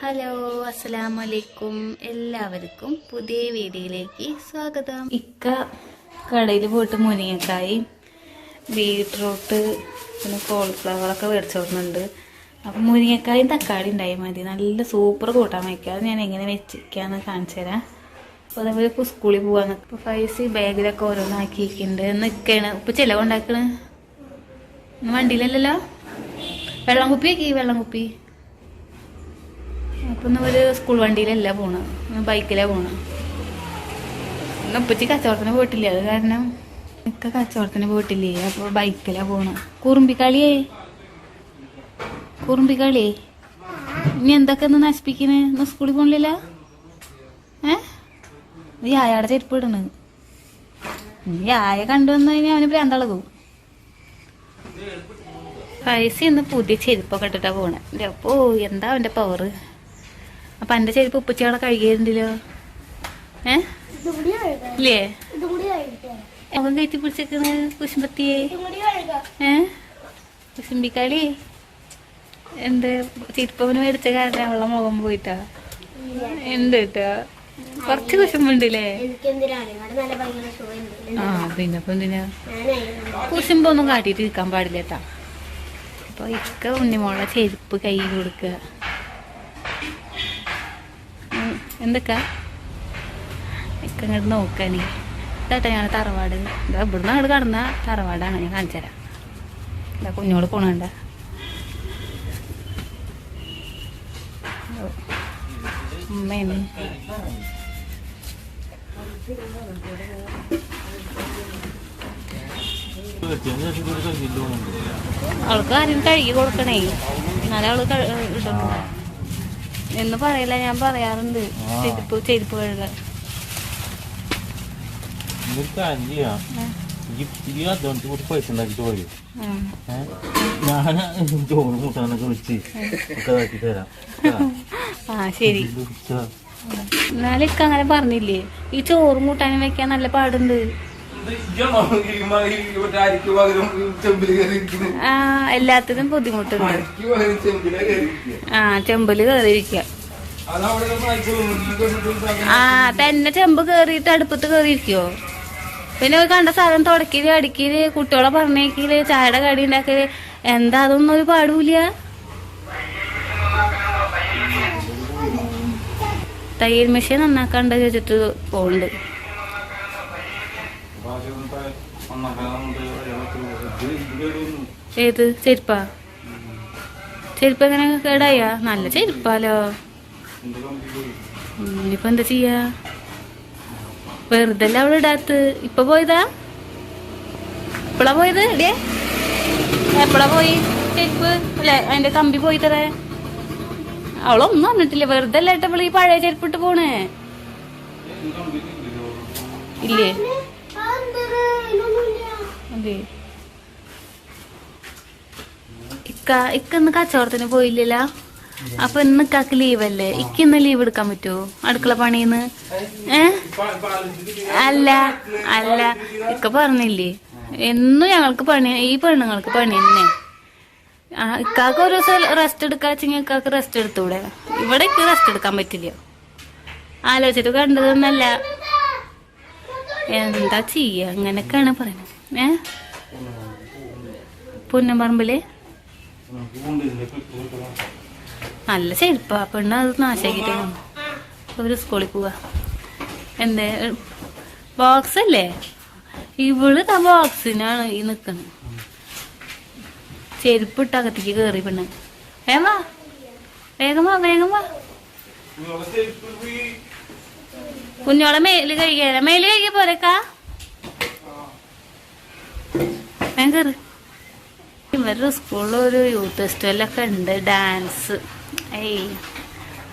Hello അസ്സലാമലൈക്കും. എല്ലാവർക്കും പുതിയ വീഡിയോയിലേക്ക് സ്വാഗതം. ഇക്ക കടയിൽ പോയിട്ട് മുരിങ്ങക്കായി ബീട്രൂട്ട് പിന്നെ കോൾഫ്ലവറൊക്കെ മേടിച്ചു കൊടുക്കുന്നുണ്ട് അപ്പം മുരിങ്ങക്കായും തക്കാളി ഉണ്ടായി മതി. നല്ല സൂപ്പർ കൂട്ടാൻ വയ്ക്കാതെ ഞാൻ എങ്ങനെ വെച്ചിരിക്കാന്ന് കാണിച്ചു തരാം. അപ്പോൾ അതേപോലെ ഇപ്പോൾ സ്കൂളിൽ പോകാൻ ഇപ്പോൾ പൈസ ബാഗിലൊക്കെ ഓരോന്നാക്കിയിട്ടുണ്ട്. നിൽക്കണ് ഇപ്പം ചിലവുണ്ടാക്കണ്? വണ്ടിയിലല്ലല്ലോ? വെള്ളം കുപ്പി വെക്കി വെള്ളം കുപ്പി. അപ്പൊ ഒരു സ്കൂൾ വണ്ടിയിലല്ല പോണത്. ബൈക്കിലാണ് പോണത്. ഇന്ന് ഉപ്പച്ചി കച്ചവടത്തിന് പോയിട്ടില്ല? അത് കാരണം മിക്ക കച്ചവടത്തിന് പോയിട്ടില്ലേ? അപ്പൊ ബൈക്കിലാ പോണ കുറുമ്പിക്കളിയേ. കുറുമ്പിക്കളിയേ. ഇനി എന്തൊക്കെ ഒന്ന് നശിപ്പിക്കണേ? ഇന്ന് സ്കൂളിൽ പോണില്ല ഏ? നീ ആയാടെ ചെരുപ്പ് ഇടണ്. നീ ആയ കണ്ടു വന്നു കഴിഞ്ഞാൽ അവന് ഭ്രാന്തളകും. പൈസ ഇന്ന് പുതിയ ചെരുപ്പൊക്കെ ഇട്ടിട്ടാ പോണേ. അപ്പോ എന്താ അവന്റെ പവറ് അപ്പൊ എന്റെ ചെരുപ്പ് ഉപ്പച്ചകളെ കഴുകിയിരുന്നില്ലോ ഏ? ഇല്ലേ? അവൻ കയറ്റി പിടിച്ചേക്കുന്ന കുശുമ്പത്തിയെ. കുശുമ്പിക്കാളി. എന്ത് ചെരുപ്പവന് മേടിച്ച കാരണം അവളെ മുഖം പോയിട്ടാ? എന്ത് കേട്ടോ? കുറച്ച് കുശുമ്പുണ്ടല്ലേ? ആ പിന്നെ കുശുമ്പൊന്നും കാട്ടിയിട്ട് ഇരിക്കാൻ പാടില്ലേട്ടാ അപ്പൊ ഇക്ക ഉണ്ണിമോളെ ചെരുപ്പ് കൈ കൊടുക്കുക ഉം, എന്തൊക്കെ? ഇക്ക ഇങ്ങോട്ട് നോക്കാനേ ഇതാട്ടെ ഞാൻ തറവാട്. ഇതാ ഇവിടുന്ന് അങ്ങോട്ട് കടന്ന തറവാടാണ്. ഞാൻ കാണിച്ചു തരാം ഇതാ കുഞ്ഞോട് പോണണ്ട. ഉമ്മേന് അവൾക്ക് ആരും കഴുകി കൊടുക്കണേ. എന്നാലും അവൾ ഇടണു എന്ന് പറയില്ല ഞാൻ പറയാറുണ്ട്. ചെരുപ്പ് ചെരുപ്പ് കഴുകാൻ കൂടി പൈസ ഉണ്ടാക്കിട്ട് പോയി. ഉം. ഞാൻ ചോറ് കൂട്ടാനൊക്കെ വെച്ച് ഒക്കെ ഇതാക്കി തരാം. ആ. ശരി. എന്നാലും അങ്ങനെ പറഞ്ഞില്ലേ? ഈ ചോറും കൂട്ടാനും വെക്കാൻ നല്ല പാടുണ്ട്. ആ എല്ലാത്തിനും ബുദ്ധിമുട്ടുണ്ട്. ആ ചെമ്പിൽ കയറിയിരിക്കുക ആ തന്നെ ചെമ്പ് കേറിയിട്ട് അടുപ്പത്ത് കേറിയിരിക്കോ പിന്നെ കണ്ട സാധനം തുടക്കൽ അടിക്കൽ കുട്ടികളെ പറഞ്ഞേക്കിൽ ചായയുടെ കടി ഉണ്ടാക്കൽ. എന്താ അതൊന്നും ഒരു പാടൂല തയ്യൽ മെഷീൻ നന്നാക്കാണ്ട് ചോദിച്ചിട്ട് പോകുന്നുണ്ട് ഏത്? ചെരുപ്പാ? ചെരുപ്പ് എങ്ങനെ കേടായ? നല്ല ചെരുപ്പാലോ? ഇനിയിപ്പോ എന്താ ചെയ്യാ? വെറുതെ അല്ല അവൾ ഇടാത്ത് ഇപ്പൊ പോയതാ? എപ്പോഴാ പോയത്? എടിയേ എപ്പോഴാ പോയി? ചെരുപ്പ്? അല്ലെ അതിന്റെ കമ്പി പോയി തരേ അവളൊന്നും വന്നിട്ടില്ല. വെറുതെ അല്ല ഏട്ടാ ഈ പഴയ ചെരുപ്പിട്ട് പോണേ? ഇല്ലേ? അതെ ഇക്ക ഇക്ക ഇന്ന് കച്ചവടത്തിന് പോയില്ല അപ്പൊ ഇന്ന് ഇക്കാക്ക് ലീവല്ലേ? ഇക്ക് ഇന്ന് ലീവ് എടുക്കാൻ പറ്റുമോ അടുക്കള പണിന്ന് ഏ? അല്ല അല്ല. ഇക്ക പറഞ്ഞില്ലേ? എന്നും ഞങ്ങൾക്ക് പണി ഈ പെണ്ണുങ്ങൾക്ക് പണി തന്നെ. ഇക്കാക്ക് ഒരു ദിവസം റെസ്റ്റ് എടുക്കാച്ചെങ്കിൽ ഇക്കാക്ക് റെസ്റ്റ് എടുത്തൂടെ? ഇവിടെ ഇക്ക് റെസ്റ്റ് എടുക്കാൻ പറ്റില്ല. ആലോചിച്ചിട്ട് കണ്ടതൊന്നല്ല. എന്താ ചെയ്യ? അങ്ങനെയൊക്കെയാണ് പറയുന്നത്. ഏ? പുന്നമ്പറമ്പിൽ നല്ല ചെരുപ്പാ. പെണ്ണ് അത് നാശാക്കിട്ട് ഒരു സ്കൂളിൽ പോവാ. എന്തേ? ബോക്സ് അല്ലേ? ഇവൾ ആ ബോക്സിനാണ് ഈ നിക്കുന്നത് ചെരുപ്പിട്ട് അകത്തേക്ക് കയറി പെണ്ണ്. വേഗം വാ. വേഗം വാ വേഗം വാ. കുഞ്ഞോളെ മേൽ കഴിക്കാ മേൽ കഴിക്കാ പോരക്കാ? കയറി ഇവരുടെ സ്കൂളിൽ ഒരു യൂത്ത് ഫെസ്റ്റിവലൊക്കെ ഉണ്ട് ഡാൻസ് ഏയ്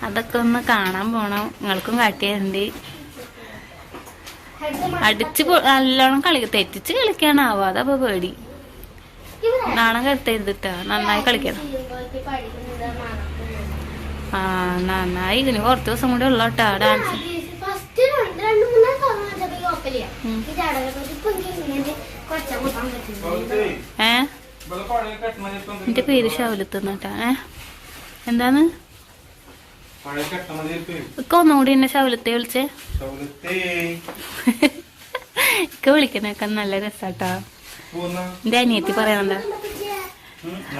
അതൊക്കെ ഒന്ന് കാണാൻ പോണം. നിങ്ങൾക്കും കാട്ടിയുണ്ട് അടിച്ച് നല്ലോണം കളി തെറ്റിച്ച് കളിക്കാനാവോ അതപ്പോ പേടി. നാണം കരുത്തരുതിട്ടാ നന്നായി കളിക്കണം. ആ നന്നായി. ഇതിന് കുറച്ച് ദിവസം കൂടെ ഉള്ളോട്ടാ ഡാൻസ് എന്റെ പേര് ശവലത്തുന്നട്ടാ ഏ? എന്താണ്? ഇക്ക ഒന്നുകൂടി എന്നെ ശൗലത്തെ വിളിച്ചേ. ഇക്ക വിളിക്കണൊക്കെ നല്ല രസാട്ടാ. എന്റെ അനിയത്തി പറയണതാ.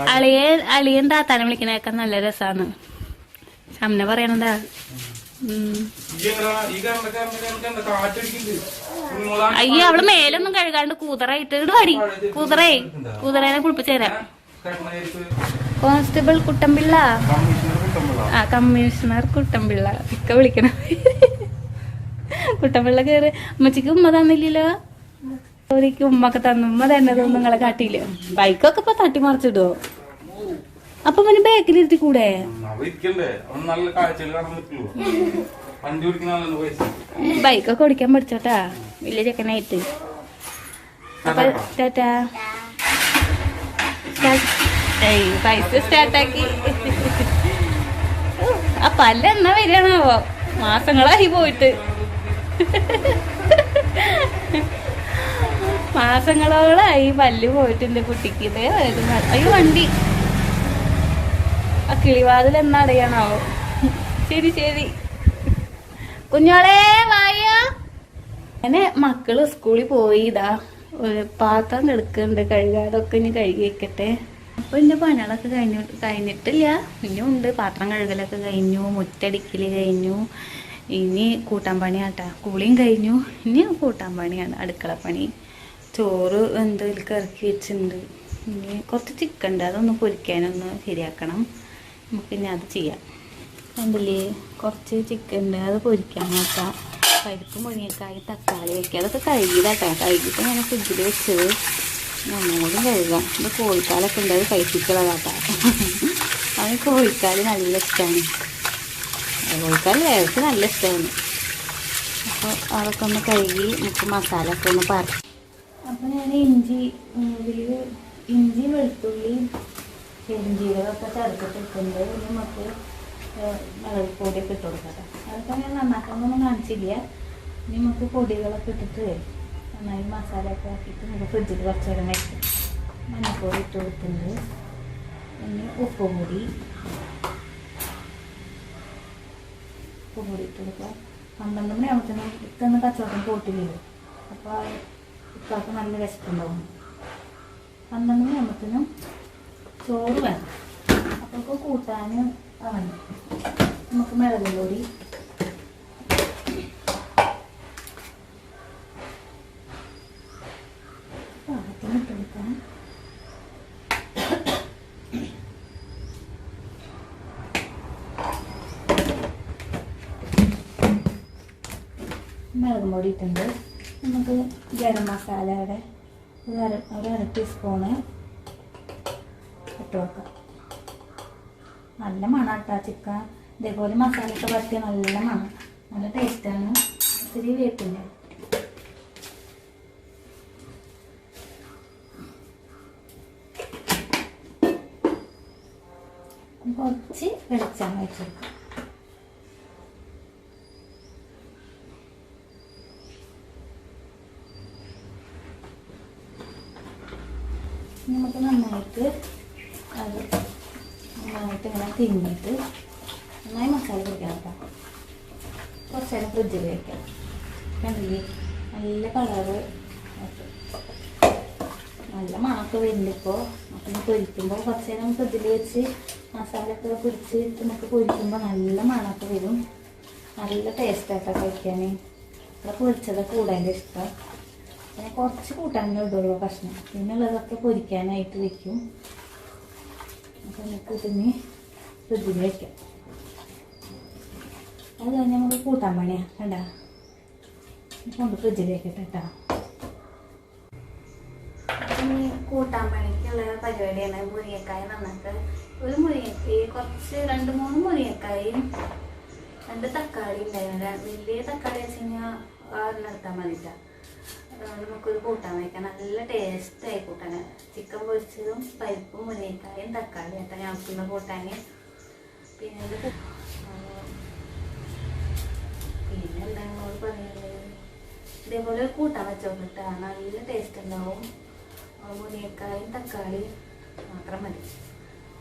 അളിയെ അളിയൻ താത്താനെ വിളിക്കണൊക്കെ നല്ല രസാന്ന്. ഷംന പറയണതാ. ഉം. അയ്യോ അവൾ മേലൊന്നും കഴുകാണ്ട് കൂതറായിട്ട് കടി പാടി കൂതറേ കൂതറേനെ കുളിപ്പിച്ചു തരാം കോൺസ്റ്റബിൾ കുട്ടമ്പിള്ള. ആ കമ്മീഷണർ കുട്ടമ്പിള്ള. ഇക്ക വിളിക്കണം. കുട്ടമ്പിള്ള കേറ്. അമ്മച്ചിക്ക് ഉമ്മ തന്നില്ലല്ലോ? ഒരിക്കൽ ഉമ്മക്ക് തന്നു. ഉമ്മ തന്നതൊന്നും നിങ്ങളെ കാട്ടിയില്ല ബൈക്കൊക്കെ ഇപ്പൊ തട്ടി മറിച്ചിടുവോ അപ്പൊ പിന്നെ ബാക്കിലിരുത്തി കൂടെ ബൈക്കൊക്കെ ഓടിക്കാൻ പഠിച്ചോട്ടാ? വലിയ ചെക്കനായിട്ട് അപ്പൊ ടാറ്റാ. പൈസ സ്റ്റാർട്ടാക്കി. ആ പല്ല എന്നാ വരികയാണാവോ? മാസങ്ങളായി പോയിട്ട്. മാസങ്ങളോളായി പല്ല് പോയിട്ടുണ്ട് കുട്ടിക്ക്. ഇതേ വരുന്ന അയ്യോ വണ്ടി. ആ കിളിവാതിൽ എന്നാ അറിയണാവോ ശരി ശരി. കുഞ്ഞോളെ വായോ? അങ്ങനെ മക്കൾ സ്കൂളിൽ പോയി ഇതാ പാത്രം കിടക്കുന്നുണ്ട് കഴുകാതൊക്കെ ഇനി കഴുകി വെക്കട്ടെ. അപ്പൊ എന്റെ പണികളൊക്കെ കഴിഞ്ഞു കഴിഞ്ഞിട്ടില്ല. പിന്നെ ഉണ്ട് പാത്രം കഴുകലൊക്കെ കഴിഞ്ഞു മുറ്റടിക്കൽ കഴിഞ്ഞു. ഇനി കൂട്ടാൻ പണിയാട്ടാ. കൂളിയും കഴിഞ്ഞു. ഇനി കൂട്ടാൻ പണിയാണ് അടുക്കള പണി. ചോറ് എന്തെങ്കിലും കറക്കി വെച്ചിട്ടുണ്ട്. ഇനി കുറച്ച് ചിക്കൻ ഉണ്ട് അതൊന്ന് പൊരിക്കാനൊന്ന് ശരിയാക്കണം. നമുക്ക് ഇനി അത് ചെയ്യാം. കണ്ടില്ലേ കുറച്ച് ചിക്കൻ ഉണ്ട് അത് പൊരിക്കാൻ നോക്കാം പരിപ്പ് മുരിങ്ങക്കായി തക്കാളി വെക്കുക അതൊക്കെ കഴുകിയതാട്ടോ. കഴുകിയിട്ട് ഞാൻ ഫ്രിഡ്ജിൽ വെച്ചത് നമ്മളോടും കഴുകാം. ഇത് കോഴിക്കാലൊക്കെ ഉണ്ട് അത് കഴിപ്പിക്കുള്ളതാട്ടോ അവന് കോഴിക്കാൽ നല്ല ഇഷ്ടമാണ് കോഴിക്കാൽ വേർക്ക് നല്ല ഇഷ്ടമാണ് അപ്പോൾ അതൊക്കെ ഒന്ന് കഴുകി നമുക്ക് മസാല ഒക്കെ ഒന്ന് പറ അപ്പോൾ ഞാൻ ഇഞ്ചി ഇഞ്ചി വെളുത്തുള്ളി പെരുംജീരകമൊക്കെ ചേർത്തിട്ടുണ്ട് ഇനി നമുക്ക് മുളക് പൊടിയൊക്കെ ഇട്ട് കൊടുക്കട്ടെ. അതൊക്കെ ഞാൻ നന്നാക്കാനൊന്നും കാണിച്ചില്ല. ഇനി നമുക്ക് പൊടികളൊക്കെ ഇട്ടിട്ട് നന്നായി മസാലയൊക്കെ ആക്കിയിട്ട് നമുക്ക് ഫ്രിഡ്ജിൽ കുറച്ച് നേരം വയ്ക്കും മഞ്ഞൾപ്പൊടി ഇട്ട് കൊടുത്തിട്ടുണ്ട്. ഇനി ഉപ്പും പൊടി. ഉപ്പും പൊടി ഇട്ട് കൊടുക്കുക. പന്ത്രണ്ട് മണിയാകുമ്പോഴത്തേനും ഇക്കൊന്ന് കച്ചവടം പോട്ടില്ലല്ലോ. അപ്പോൾ ഇപ്പൊക്കെ നല്ല വിശപ്പുണ്ടാവും. പന്ത്രണ്ട് മണിയാകുമ്പോഴത്തേനും ചോറ് വേണം. അപ്പോൾ കൂട്ടാൻ ആണ് നമുക്ക് മിളകും പൊടി. നമുക്ക് ഗരം മസാലയുടെ ഒരു അര ഒരു അര ടീസ്പൂണ് ഇട്ട് വെക്കാം. നല്ല മണാട്ടാ ചിക്കൻ ഇതേപോലെ മസാലയൊക്കെ പറ്റിയ നല്ല മണം. നല്ല ടേസ്റ്റാണ് ഇത്തിരി വേപ്പിന്റെ കുറച്ച് വെളിച്ചെണ്ണ വെച്ച് കൊടുക്കാം നമുക്ക് നന്നായിട്ട് തിന്നിട്ട് നന്നായി മസാല പിടിക്കണം കേട്ടോ കുറച്ച് നേരം ഫ്രിഡ്ജിൽ വയ്ക്കാം കണ്ടില്ലേ? നല്ല കളറ് നല്ല മണക്ക് വരുന്നുണ്ട് ഇപ്പോൾ അപ്പം നമുക്ക് പൊരിക്കുമ്പോൾ കുറച്ച് നേരം ഫ്രിഡ്ജിൽ വെച്ച് മസാലയൊക്കെ പിടിച്ച് നമുക്ക് പൊരിക്കുമ്പോൾ നല്ല മണക്ക് വരും. നല്ല ടേസ്റ്റാട്ടോ കഴിക്കാൻ. ഇവിടെ പൊരിച്ചതൊക്കെ കൂടാന്റെ ഇഷ്ടം. പിന്നെ കുറച്ച് കൂട്ടാനേ ഇടുള്ളൂ കഷ്ണം. പിന്നുള്ളതൊക്കെ പൊരിക്കാനായിട്ട് വെക്കും. അപ്പം നമുക്ക് ഇതിന് ഫ്രിഡ്ജിൽ വയ്ക്കാം അത് കഴിഞ്ഞ് നമുക്ക് കൂട്ടാൻ പണിയാ. കണ്ട? കൊണ്ട് ഫ്രിഡ്ജിൽ വയ്ക്കട്ടെ കേട്ടോ കൂട്ടാൻ പണിക്കുള്ള പരിപാടിയാണ് മുരിങ്ങക്കായ നന്നാക്ക് ഒരു മുരിങ്ങക്കായ കുറച്ച് രണ്ട് മൂന്ന് മുരിങ്ങക്കായും രണ്ട് തക്കാളി ഉണ്ടായിരുന്നു വലിയ തക്കാളി വെച്ച് കഴിഞ്ഞാൽ എടുത്താൽ മതിട്ടാ. അതുകൊണ്ട് നമുക്കൊരു കൂട്ടാൻ വയ്ക്കാം. നല്ല ടേസ്റ്റായി കൂട്ടാൻ ചിക്കൻ പൊരിച്ചതും പരിപ്പും മുരിങ്ങക്കായും തക്കാളിയും ആട്ടാ ഞങ്ങൾക്കുള്ള കൂട്ടാൻ പിന്നെ പിന്നെ ഇതേപോലെ കൂട്ടാൻ കിട്ടാ നല്ല ടേസ്റ്റ് ഉണ്ടാവും. മുനിയക്കായും തക്കാളി മാത്രം മതി.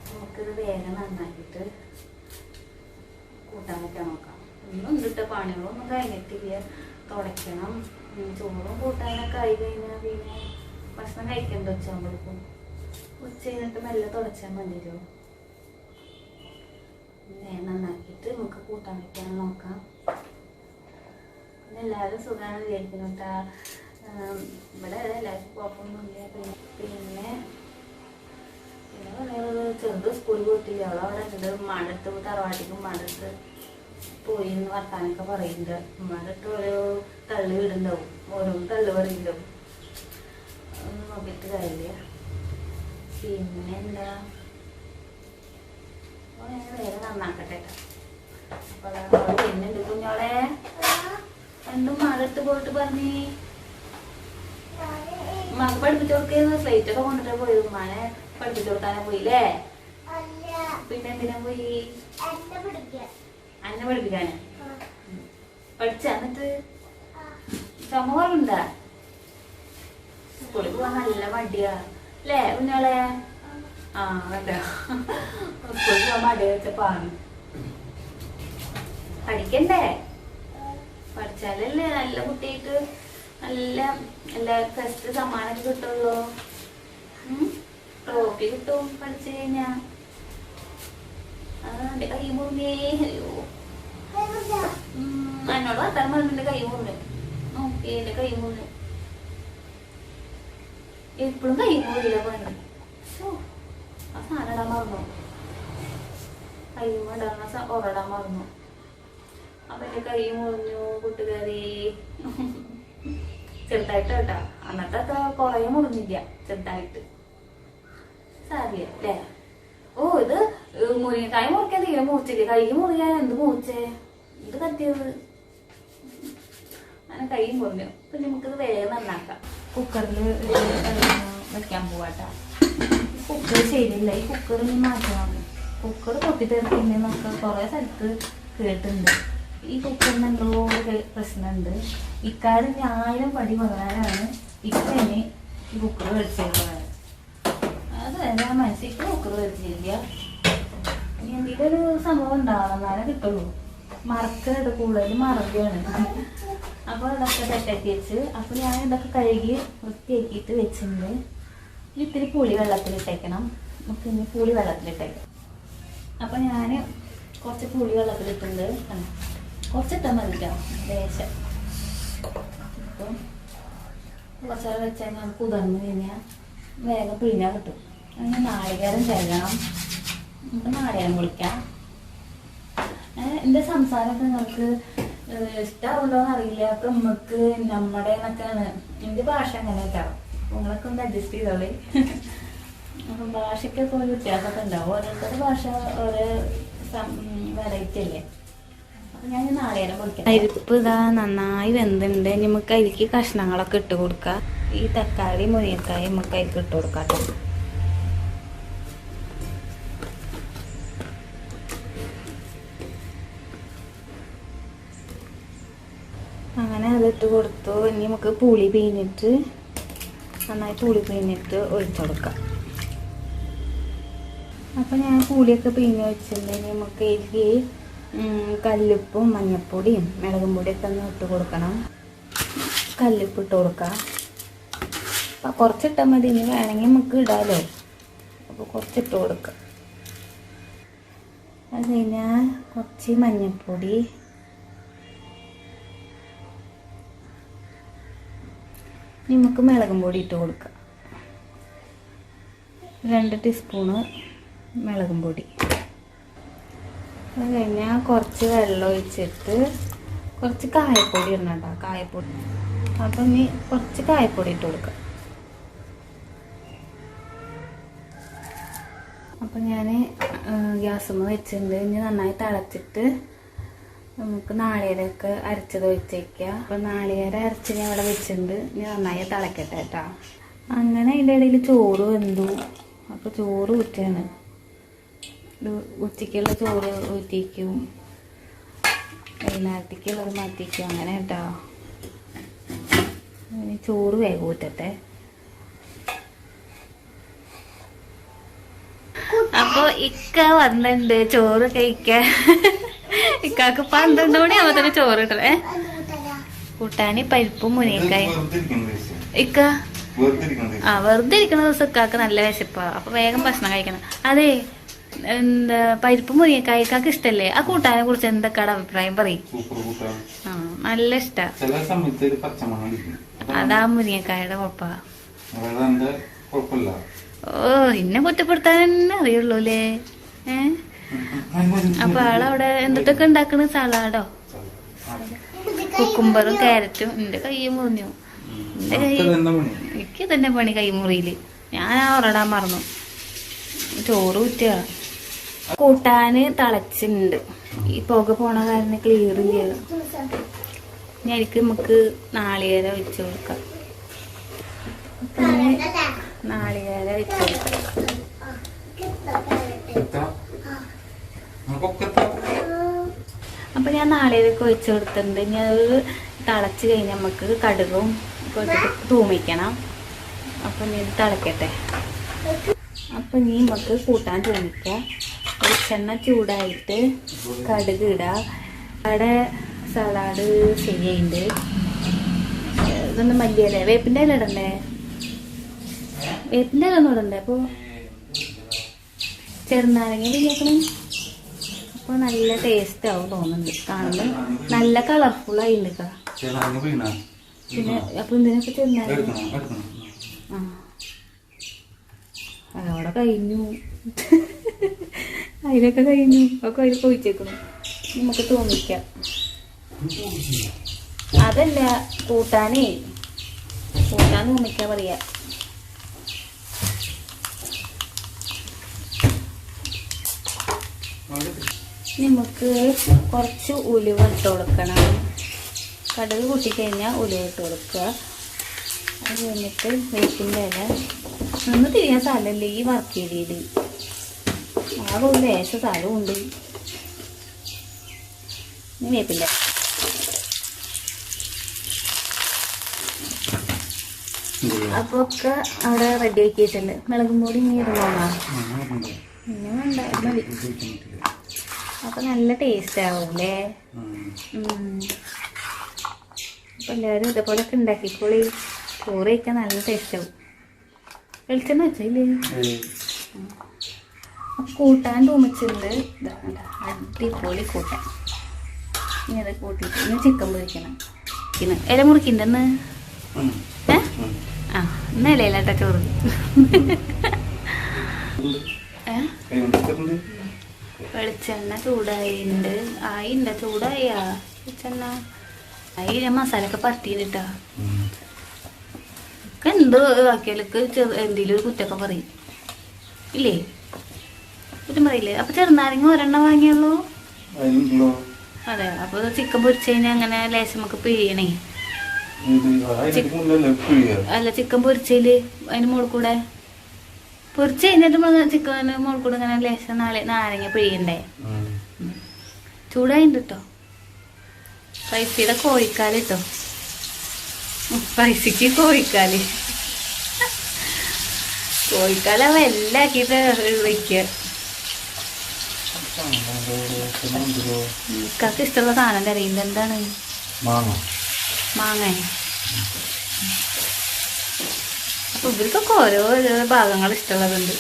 നമുക്കിത് വേഗം നന്നാക്കിയിട്ട് കൂട്ടാൻ വെക്കാൻ നോക്കാം. ഒന്നും ഉണ്ടിട്ട പണികളൊന്നും കഴിഞ്ഞിട്ടില്ല. തുടയ്ക്കണം. ചോറും കൂട്ടാനൊക്കെ ആയി കഴിഞ്ഞാൽ പിന്നെ ഭക്ഷണം കഴിക്കണ്ട ഉച്ചയാകുമ്പോഴേക്കും ഉച്ച കഴിഞ്ഞിട്ട് മെല്ലെ തുടച്ചാൽ പിന്നെ നന്നാക്കിയിട്ട് നമുക്ക് കൂട്ടാൻ വയ്ക്കാൻ നോക്കാം. പിന്നെ എല്ലാവരും സുഖമാണ് വിചാരിക്കുന്നു കേട്ടാ ഇവിടെ എല്ലാവർക്കും കുഴപ്പമൊന്നുമില്ല. പിന്നെ പിന്നെ പറയുന്നത് ചെറുത് സ്കൂളിൽ പോയിട്ടില്ല. അവളെ അവിടെ ഉണ്ട്. മടത്ത് തറവാട്ടിക്കും മടത്ത് പോയി എന്ന് വർത്താനൊക്കെ പറയുന്നുണ്ട് മടത്ത് ഓരോ തള്ളി വിടുണ്ടാവും. ഓരോ തള്ളി പറയുന്നുണ്ടാവും ഒന്നും നോക്കിയിട്ട് കാര്യമില്ല. പിന്നെ എന്താ? അപ്പോൾ ഞാൻ വേറെ നന്നാക്കട്ടെ അപ്പോൾ അവൾ വരുന്നുണ്ട് കുഞ്ഞോളെ രണ്ടും മടത്ത് പോയിട്ട് പറഞ്ഞേ ഉമ്മാക്ക് പഠിപ്പിച്ചു കൊടുക്കുന്ന സ്ലേറ്റ് ഒക്കെ കൊണ്ടിട്ട് പോയി ഉമ്മാനെ പഠിപ്പിച്ചു കൊടുക്കാനെ പോയില്ലേ പിന്നെ എന്തിനാ പോയി അന്നെ പഠിപ്പിക്കാന് പഠിച്ച എന്നിട്ട് ചുമകളുണ്ടാ സ്കൂളിൽ പോവാൻ നല്ല മടിയാ അല്ലേ കുഞ്ഞോളെ പഠിക്കണ്ടേ? പഠിച്ചാലല്ലേ നല്ല കുട്ടിയിട്ട് നല്ല എല്ലാ ഫസ്റ്റ് സമ്മാനം കിട്ടുള്ളൂ. ട്രോഫി കിട്ടും പഠിച്ചു കഴിഞ്ഞാ. എന്റെ കൈ മുറിഞ്ഞേ. അയ്യോ. എന്നോട് വർത്താനം പറഞ്ഞിട്ട് കൈ മുറിഞ്ഞു. നോക്കി എന്റെ കൈ മുറിഞ്ഞു. എപ്പോഴും കൈ മുറിയില്ല ശ്ശോ, ആ സാധനം ഇടാൻ മറന്നു. കയ്യും സ- ഉറടാൻ മറന്നു. അപ്പൊ എന്റെ കൈ മുറിഞ്ഞു കൂട്ടുകാരി. ചെറുതായിട്ട് കേട്ടാ. അന്നത്തെ കൊറേ മുറിഞ്ഞില്ല ചെറുതായിട്ട്. സാരില്ല അല്ലേ? ഓ ഇത് മുരിങ്ങക്കായ മുറിക്കാൻ തീരെ മുറിച്ചില്ല കൈ മുറിയാൻ എന്ത് മുറിച്ചേ ഇത് കത്തിയത് അങ്ങനെ കൈ മുറിഞ്ഞു. അപ്പൊ നമുക്കിത് വേഗം നന്നാക്കാം. കുക്കറിൽ വെക്കാൻ പോവാട്ടാ. കുക്കർ ശരിയില്ല. ഈ കുക്കർ ഇനി മാറ്റണം കുക്കർ പൊട്ടിത്തെറിക്കുന്നൊക്കെ കുറെ സ്ഥലത്ത് കേട്ടിട്ടുണ്ട്. ഈ കുക്കറിന് എന്തോ ഒരു പ്രശ്നമുണ്ട്. ഇക്കാര്യം ഞാനും പടി പകരാനാണ് ഇക്കന്നെ ഈ കുക്കർ മേടിച്ചേക്കുന്നത് അത് ഞാൻ മനസ്സിൽ കുക്കർ മേടിച്ചില്ല ഇനി എന്തെങ്കിലും ഒരു സംഭവം ഉണ്ടാവണം. എന്നാലേ കിട്ടുള്ളൂ. മറക്കരുത്. കൂടുതൽ മറവിയാണ് അപ്പോൾ ഇതൊക്കെ തെറ്റാക്കി വെച്ച്. അപ്പോൾ ഞാൻ ഇതൊക്കെ കഴുകി വൃത്തിയാക്കിയിട്ട് വെച്ചിട്ടുണ്ട്. ഇത്തിരി പുളി വെള്ളത്തിലിട്ടേക്കണം. നമുക്ക് ഇനി പുളി വെള്ളത്തിലിട്ടേക്കാം. അപ്പോൾ ഞാൻ കുറച്ച് പുളി വെള്ളത്തിലിട്ടുണ്ട്? കുറച്ചിട്ടാൽ മതി കേട്ടോ ലേശം. അപ്പം കുറച്ച് വെച്ച് നമുക്ക് കുതിർന്ന് കഴിഞ്ഞാൽ വേഗം പിഴിഞ്ഞാൽ കിട്ടും. അങ്ങനെ നാളികേരം ചേർക്കണം നമുക്ക് നാളികേരം കുളിക്കാം. എന്റെ സംസാരമൊക്കെ നിങ്ങൾക്ക് ഇഷ്ടമാവുണ്ടോ അറിയില്ല. അപ്പൊ നമുക്ക് നമ്മുടെ എന്നൊക്കെയാണ് എന്റെ ഭാഷ അങ്ങനെ കേട്ടോ നിങ്ങളൊക്കെ ഒന്ന് അഡ്ജസ്റ്റ് ചെയ്തോളി. അപ്പം ഭാഷയ്ക്കൊക്കെ ഒരു വ്യത്യാസമൊക്കെ ഉണ്ടാവും. ഓരോരുത്തരുടെ ഭാഷ ഓരോ വെറൈറ്റി അല്ലേ? അരിപ്പ് ഇതാ നന്നായി വെന്തുണ്ട്. നമുക്ക് അരിക്ക് കഷ്ണങ്ങളൊക്കെ ഇട്ട് കൊടുക്കാം. ഈ തക്കാളി മുരിങ്ങക്കായ നമുക്ക് അരിക്ക് ഇട്ട് കൊടുക്കാം അങ്ങനെ അങ്ങനെ അതിട്ട് കൊടുത്തു. ഇനി നമുക്ക് പുളി പിഴിഞ്ഞിട്ട് നന്നായി ഉള്ളി പിഴിഞ്ഞിട്ട് ഒഴിച്ചു കൊടുക്കാം അപ്പം ഞാൻ പുളിയൊക്കെ പിഴിഞ്ഞ് വെച്ചിട്ടുണ്ടെങ്കിൽ നമുക്ക് എനിക്ക് കല്ലുപ്പും മഞ്ഞപ്പൊടിയും മുളകും പൊടിയൊക്കെ ഒന്ന് ഇട്ട് കൊടുക്കണം. കല്ലുപ്പ് ഇട്ട് കൊടുക്കാം അപ്പം കുറച്ചിട്ടാൽ മതി. ഇനി വേണമെങ്കിൽ നമുക്ക് ഇടാമല്ലോ അപ്പോൾ കുറച്ചിട്ട് കൊടുക്കാം അത് കഴിഞ്ഞാൽ കുറച്ച് മഞ്ഞൾപ്പൊടി നമുക്ക് മുളകും പൊടി ഇട്ട് കൊടുക്കാം. രണ്ട് ടീസ്പൂണ് മുളകും പൊടി. അത് കഴിഞ്ഞാൽ കുറച്ച് വെള്ളം ഒഴിച്ചിട്ട് കുറച്ച് കായപ്പൊടി ഇടണം കേട്ടോ കായപ്പൊടി. അപ്പം നീ കുറച്ച് കായപ്പൊടി ഇട്ട് കൊടുക്കാം. അപ്പം ഞാൻ ഗ്യാസ് വെച്ചിട്ടുണ്ട്. ഇനി നന്നായി തിളച്ചിട്ട് നമുക്ക് നാളികേരമൊക്കെ അരച്ചത് ഒഴിച്ചേക്കുക. അപ്പം നാളികേരം അരച്ച് ഞാൻ ഇവിടെ വെച്ചിട്ടുണ്ട്. ഇനി നന്നായി തിളക്കട്ടെ കേട്ടോ. അങ്ങനെ അതിന്റെ ഇടയിൽ ചോറ് വെന്തു. അപ്പോൾ ചോറ് ഊറ്റാണ് ഉച്ചയ്ക്കുള്ള ചോറ് ഊറ്റിക്കും വൈകുന്നേരത്തേക്കുള്ളത് മാറ്റിക്കും അങ്ങനെ കേട്ടോ. ഇനി ചോറ് വേഗം ഊറ്റട്ടെ. അപ്പൊ ഇക്ക വന്നിട്ടുണ്ട് ചോറ് കഴിക്കാൻ. ഇക്കാക്ക് പന്ത്രണ്ട് മണിയാവുമ്പോ തന്നെ ചോറ് കിട്ടണേ. കൂട്ടാന് പരിപ്പും മുരിങ്ങക്കായും. ഇക്ക? ആ വെറുതെ ഇരിക്കുന്ന ദിവസം ഇക്കാക്ക് നല്ല വിശപ്പാ. അപ്പൊ വേഗം ഭക്ഷണം കഴിക്കണം. അതെ എന്താ പരിപ്പ് മുരിങ്ങക്കായ്ക്കാക്ക് ഇഷ്ടല്ലേ? ആ കൂട്ടാനെ കുറിച്ച് എന്തൊക്കെയാണ് അഭിപ്രായം പറയും? ആ നല്ല ഇഷ്ടാ. അതാ മുരിങ്ങക്കായുടെ കുഴപ്പാ. ഓ ഇന്നെ കുറ്റപ്പെടുത്താൻ തന്നെ അറിയുള്ളൂ അല്ലേ ഏ? അപ്പൊ ആളവിടെ എന്തൊക്കെ ഉണ്ടാക്കണ? സലാഡോ? കുക്കുംബറും ക്യാരറ്റും. എന്റെ കൈ മുറിഞ്ഞു. എന്റെ കൈ എനിക്ക് തന്നെ പണി കൈമുറിയിൽ. ഞാൻ ആ ഉറടാൻ മറന്നു. ചോറ് കുറ്റുക കൂട്ടാന് തളച്ചിട്ടുണ്ട്. ഈ പുക പോണ കാരണം ക്ലിയർ ഇല്ല. ഇനി എനിക്ക് നമുക്ക് നാളികേരം വെച്ച് കൊടുക്കാം. നാളികേര വെച്ച് കൊടുക്കാം. അപ്പൊ ഞാൻ നാളികേരൊക്കെ ഒഴിച്ചു കൊടുത്തിട്ടുണ്ട്. ഇനി അത് തിളച്ച് കഴിഞ്ഞ് നമുക്ക് കടുകും തൂമിക്കണം. അപ്പൊ ഇനി തിളക്കട്ടെ. അപ്പൊ ഇനി നമുക്ക് കൂട്ടാൻ തൂമിക്കാം വെളിച്ചെണ്ണ ചൂടായിട്ട് കടുക് ഇടാം. അവിടെ സലാഡ് ശരിയുണ്ട് ഇതൊന്നും മല്ലിയല്ലേ വേപ്പിന്റെ ഇല ഇടണ്ടേ? വേപ്പിന്റെ ഇല ഒന്നും ഇടണ്ടേ? അപ്പോൾ ചെറുനാരങ്ങ പിരിക്കണം അപ്പോൾ നല്ല ടേസ്റ്റ് ആവും തോന്നുന്നുണ്ട് കാണുമ്പോൾ നല്ല കളർഫുൾ ആയിട്ടുണ്ട് പിന്നെ അപ്പോൾ ആ. അതവിടെ കഴിഞ്ഞു. അതിലൊക്കെ കഴിഞ്ഞു. ഒക്കെ അതിൽ പോയിച്ചേക്കുന്നു നമുക്ക് തോന്നിക്കാം. അതല്ല കൂട്ടാനേ. കൂട്ടാൻ തോന്നിക്കാൻ പറയാ. നമുക്ക് കുറച്ച് ഉലുവ ഇട്ട് കൊടുക്കണം. കടുക് കൂട്ടിക്കഴിഞ്ഞാൽ ഉലുവ ഇട്ട് കൊടുക്കുക. അത് കഴിഞ്ഞിട്ട് വേപ്പിന്റെ ഇല. നിന്ന് തിരിയാൻ സ്ഥലമല്ലേ ഈ വർക്ക് ചെയ്ത് ആകെ ഒരു ലേശ സ്ഥലമുണ്ട് വേപ്പിന്റെ അപ്പോൾ ഒക്കെ അവിടെ റെഡി ആക്കിയിട്ടുണ്ട് മുളകും പൊടി ഇങ്ങനെ പിന്നെ വേണ്ട മതി. അപ്പോൾ നല്ല ടേസ്റ്റ് ആവും അപ്പൊ എല്ലാരും ഇതേപോലെ ഇതേപോലൊക്കെ ഉണ്ടാക്കിക്കോളി. ചോറ് കഴിക്കാൻ നല്ല ടേസ്റ്റ് ആവും. വെളിച്ചെണ്ണ വെച്ചില്ലേ അപ്പം കൂട്ടാൻ തോന്നിച്ചിട്ടുണ്ട്. അടിപൊളി കൂട്ടാൻ. ഇനി അത് കൂട്ടിയിട്ട് ഇനി ചിക്കൻ പൊരിക്കണം. ഇന്ന് ഇല മുറിക്കണ്ടെന്ന് ഏ? ആ ഇന്ന് ഇലയിലാട്ട ചോറ്. ഏ? വെളിച്ചെണ്ണ ചൂടായിണ്ട്. ആയിണ്ട ചൂടായാ. വെളിച്ചെണ്ണ. ആയി ഞാൻ മസാലയൊക്കെ പറ്റിയിട്ടാ ഒക്കെ എന്ത് ആക്കിയാലൊക്കെ എന്തെങ്കിലും ഒരു കുറ്റൊക്കെ പറയും. ഇല്ലേ? കുറ്റം പറയില്ലേ? അപ്പൊ ചെറുനാരങ്ങ ഒരെണ്ണ വാങ്ങിയുള്ളൂ? അതെ അപ്പൊ ചിക്കൻ പൊരിച്ച കഴിഞ്ഞാൽ അങ്ങനെ ലേശം നമുക്ക് പിഴിയണേ. അല്ല ചിക്കൻ പൊരിച്ചതിൽ അതിന് മുകളിൽ കൂടെ പൊരിച്ച് കഴിഞ്ഞിട്ട് നമ്മൾ ചിക്കൻ മുകളിൽ കൂടെ ഇങ്ങനെ ലേശം നാളെ നാരങ്ങ പിഴിയണ്ടേ? ചൂടായിണ്ട് കേട്ടോ പൈസയുടെ കോഴിക്കാൽ കേട്ടോ പൈസക്ക് കോഴിക്കാൽ. കോഴിക്കാല എല്ലാം ആക്കിയിട്ട് വെക്കുക ഇക്കാക്ക് ഇഷ്ടമുള്ള സാധനം അറിയില്ല എന്താണ് മാങ്ങ. മാങ്ങ. ഇവർക്കൊക്കെ ഓരോ ഓരോ ഭാഗങ്ങൾ ഇഷ്ടമുള്ളതുണ്ട്.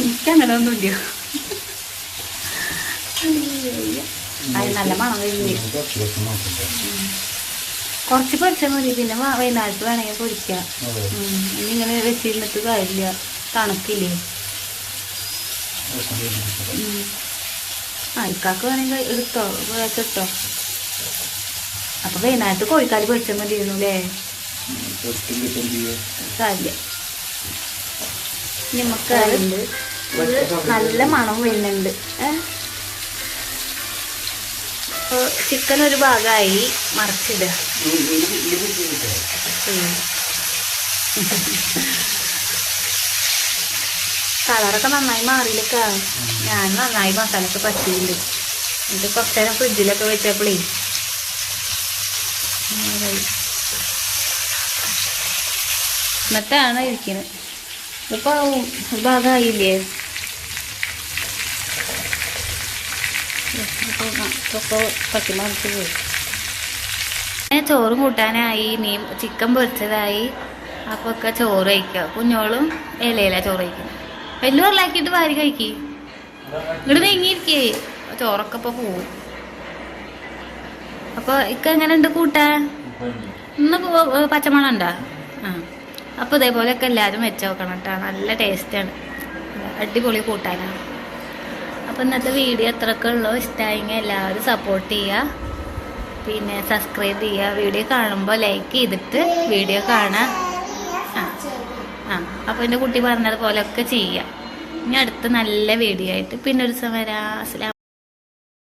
എനിക്ക് അങ്ങനെ ഒന്നുമില്ല ഇല്ല. നല്ല മണം കഴിഞ്ഞു കുറച്ച് പൊരിച്ചാൽ മതി. പിന്നെ വൈകുന്നേരത്ത് വേണമെങ്കിൽ പൊരിക്കാം. ഇങ്ങനെ വെച്ചിരുന്നിട്ട് കാര്യമില്ല. തണുക്കില്ലേ അയക്കാക്ക് ആ ഇക്കാക്ക് വേണമെങ്കിൽ എടുത്തോ? എടുത്തോ അപ്പൊ വൈകുന്നേരത്ത് കോഴിക്കാൽ പൊരിച്ചാൽ മതിയായിരുന്നു അല്ലേ? കാര്യം നമുക്ക് നല്ല മണം വരുന്നുണ്ട്. ചിക്കൻ ഒരു ഭാഗമായി മറച്ചിടുക. കളറൊക്കെ നന്നായി മാറിയില്ലൊക്കെ. ഞാൻ നന്നായി മസാലൊക്കെ പറ്റിയിട്ടുണ്ട്. എന്നിട്ട് കുറച്ച് നേരം ഫ്രിഡ്ജിലൊക്കെ വെച്ചപ്പോഴേ നന്നായി. എന്നിട്ടാണ് ഇരിക്കുന്നത് ഇതിപ്പോ ഒരു ഭാഗമായില്ലേ ഇതിപ്പോ ഇപ്പോൾ പറ്റി മറിച്ച് പോയി ഞാൻ ചോറും കൂട്ടാനായി മീൻ ചിക്കൻ പൊരിച്ചതായി. അപ്പൊ ഒക്കെ ചോറ് കഴിക്കുക കുഞ്ഞോളും ഇലയില ചോറ് കഴിക്കും വലിയ ഉരുളാക്കിയിട്ട് വാരി കഴിക്കി. ഇങ്ങോട്ട് നീങ്ങിയിരിക്കേ. ചോറൊക്കെ ഇപ്പൊ പോവും. അപ്പൊ ഇക്ക എങ്ങനെ ഉണ്ട് കൂട്ടാൻ? ഇന്ന് പച്ചമണം ഉണ്ടാ? ആ. അപ്പൊ ഇതേപോലെയൊക്കെ എല്ലാവരും വെച്ച് നോക്കണം കേട്ടോ നല്ല ടേസ്റ്റാണ് അടിപൊളി കൂട്ടാനാണ് അപ്പോൾ ഇന്നത്തെ വീഡിയോ എത്രയൊക്കെ ഉള്ളോ ഇഷ്ടമായെങ്കിൽ എല്ലാവരും സപ്പോർട്ട് ചെയ്യുക. പിന്നെ സബ്സ്ക്രൈബ് ചെയ്യുക. വീഡിയോ കാണുമ്പോൾ ലൈക്ക് ചെയ്തിട്ട് വീഡിയോ കാണാം ആ ആ. അപ്പോൾ എന്റെ കുട്ടി പറഞ്ഞതുപോലെയൊക്കെ ചെയ്യുക. ഇനി അടുത്ത നല്ല വീഡിയോ ആയിട്ട് പിന്നെ ഒരു ദിവസം വരാം. അസ്സലാം